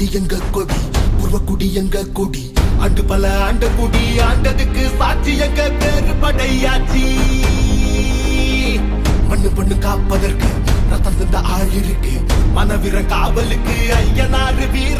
கொடி எங்க கொடி உருவ குடி எங்க கொடி ஆண்டு பல ஆண்ட குடி ஆண்டதுக்கு சாட்சி எங்க பேரு படையாச்சி. மண்ணு பொண்ணு காப்பதற்கு ரத்தம் தந்த ஆள் இருக்கு மனவீர காவலுக்கு ஐயனாரு வீர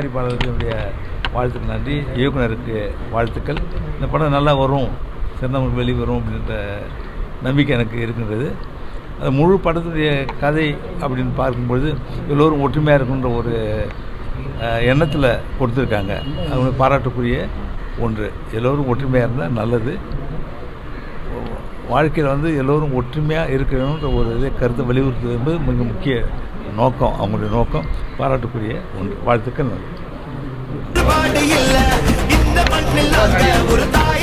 தயாரிப்பாளருக்கு என்னுடைய வாழ்த்துக்கள். நன்றி. இயக்குனருக்கு வாழ்த்துக்கள். இந்த படம் நல்லா வரும். சிறந்தவங்க வெளிவரும் அப்படின்ற நம்பிக்கை எனக்கு இருக்கின்றது. அது முழு படத்துடைய கதை அப்படின்னு பார்க்கும்பொழுது எல்லோரும் ஒற்றுமையாக இருக்குன்ற ஒரு எண்ணத்தில் கொடுத்துருக்காங்க. அவங்க பாராட்டக்கூடிய ஒன்று. எல்லோரும் ஒற்றுமையாக இருந்தால் நல்லது. வாழ்க்கையில் வந்து எல்லோரும் ஒற்றுமையாக இருக்கணுன்ற ஒரு இதை கருத்தை வலியுறுத்துவது என்பது மிக முக்கிய நோக்கம் அவங்களுடைய நோக்கம் பாராட்டுக்குரிய ஒன்று. வாழ்த்துக்கள் நன்றி. ஒரு தாய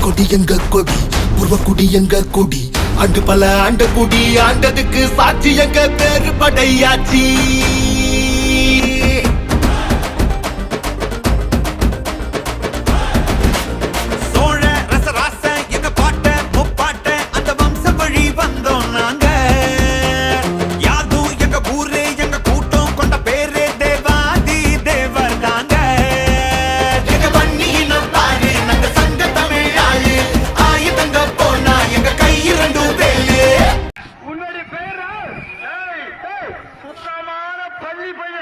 கொடி எங்க கொடி பூர்வ குடி எங்க கொடி ஆண்டு பல ஆண்ட குடி ஆண்டதுக்கு சாட்சி எங்க பேரு படையாச்சி